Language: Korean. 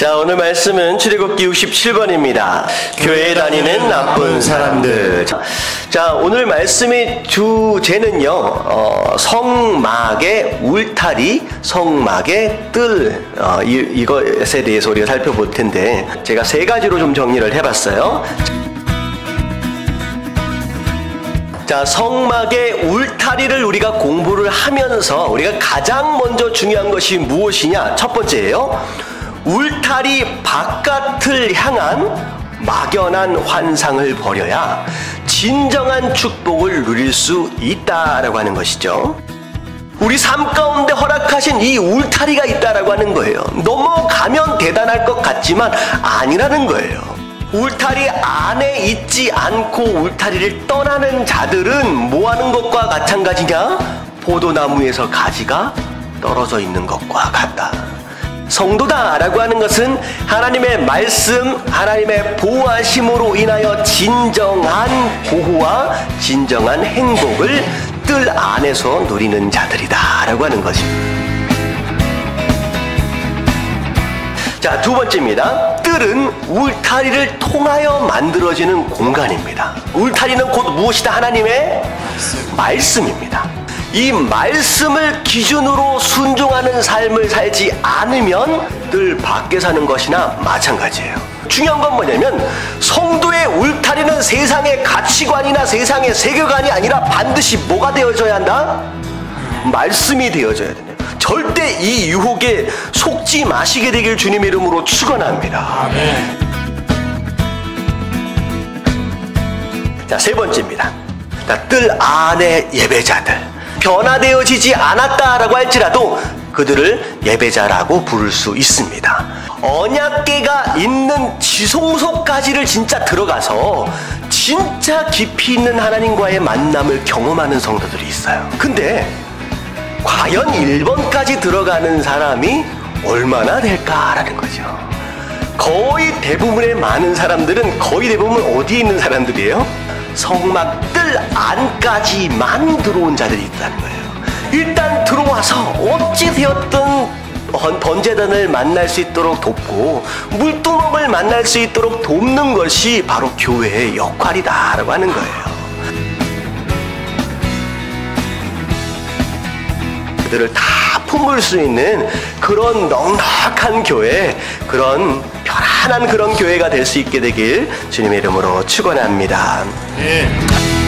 자, 오늘 말씀은 출애굽기 67번입니다. 교회 다니는 나쁜 사람들. 자, 오늘 말씀의 주제는요, 어, 성막의 울타리, 성막의 뜰, 어, 이, 이것에 대해서 우리가 살펴볼 텐데, 제가 세 가지로 좀 정리를 해 봤어요. 자, 성막의 울타리를 우리가 공부를 하면서 우리가 가장 먼저 중요한 것이 무엇이냐? 첫 번째예요. 울타리 바깥을 향한 막연한 환상을 버려야 진정한 축복을 누릴 수 있다라고 하는 것이죠. 우리 삶 가운데 허락하신 이 울타리가 있다라고 하는 거예요. 넘어가면 대단할 것 같지만 아니라는 거예요. 울타리 안에 있지 않고 울타리를 떠나는 자들은 뭐 하는 것과 마찬가지냐? 포도나무에서 가지가 떨어져 있는 것과 같다. 성도다라고 하는 것은 하나님의 말씀, 하나님의 보호하심으로 인하여 진정한 보호와 진정한 행복을 뜰 안에서 누리는 자들이다라고 하는 것입니다. 자, 두 번째입니다. 뜰은 울타리를 통하여 만들어지는 공간입니다. 울타리는 곧 무엇이다? 하나님의 말씀입니다. 이 말씀을 기준으로 순종하는 삶을 살지 않으면 늘 밖에 사는 것이나 마찬가지예요. 중요한 건 뭐냐면 성도의 울타리는 세상의 가치관이나 세상의 세계관이 아니라 반드시 뭐가 되어져야 한다? 말씀이 되어져야 돼요. 절대 이 유혹에 속지 마시게 되길 주님의 이름으로 축원합니다. 자, 세 번째입니다. 자, 뜰 안의 예배자들. 변화되어지지 않았다라고 할지라도 그들을 예배자라고 부를 수 있습니다. 언약계가 있는 지성소까지를 진짜 들어가서 진짜 깊이 있는 하나님과의 만남을 경험하는 성도들이 있어요. 근데 과연 1번까지 들어가는 사람이 얼마나 될까라는 거죠. 거의 대부분의 많은 사람들은 거의 대부분 어디에 있는 사람들이에요? 성막들 안까지만 들어온 자들이 있다는 거예요. 일단 들어와서 어찌 되었든 번제단을 만날 수 있도록 돕고 물두멍을 만날 수 있도록 돕는 것이 바로 교회의 역할이다라고 하는 거예요. 그들을 다 품을 수 있는 그런 넉넉한 교회, 그런 편안 한 그런 교회가 될 수 있게 되길 주님의 이름으로 축원합니다. 네.